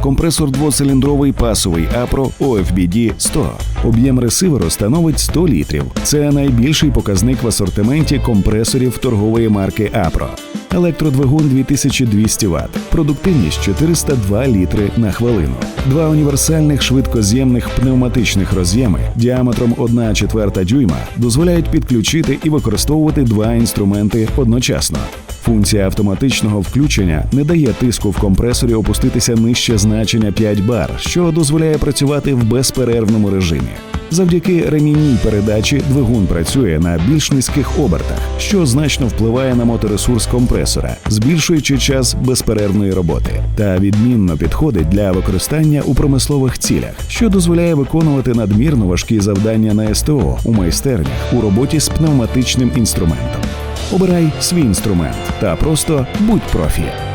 компресор двоциліндровий пасовий Апро OFBD 100. Об'єм ресиверу становить 100 літрів. Це найбільший показник в асортименті компресорів торгової марки Апро. Електродвигун 2200 Вт, продуктивність 402 літри на хвилину. Два універсальних швидкоз'ємних пневматичних роз'єми діаметром 1 четверта дюйма дозволяють підключити і використовувати два інструменти одночасно. Функція автоматичного включення не дає тиску в компресорі опуститися нижче значення 5 бар, що дозволяє працювати в безперервному режимі. Завдяки ремінній передачі двигун працює на більш низьких обертах, що значно впливає на моторесурс компресора, збільшуючи час безперервної роботи, та відмінно підходить для використання у промислових цілях, що дозволяє виконувати надмірно важкі завдання на СТО у майстернях у роботі з пневматичним інструментом. Обирай свій інструмент та просто будь профі.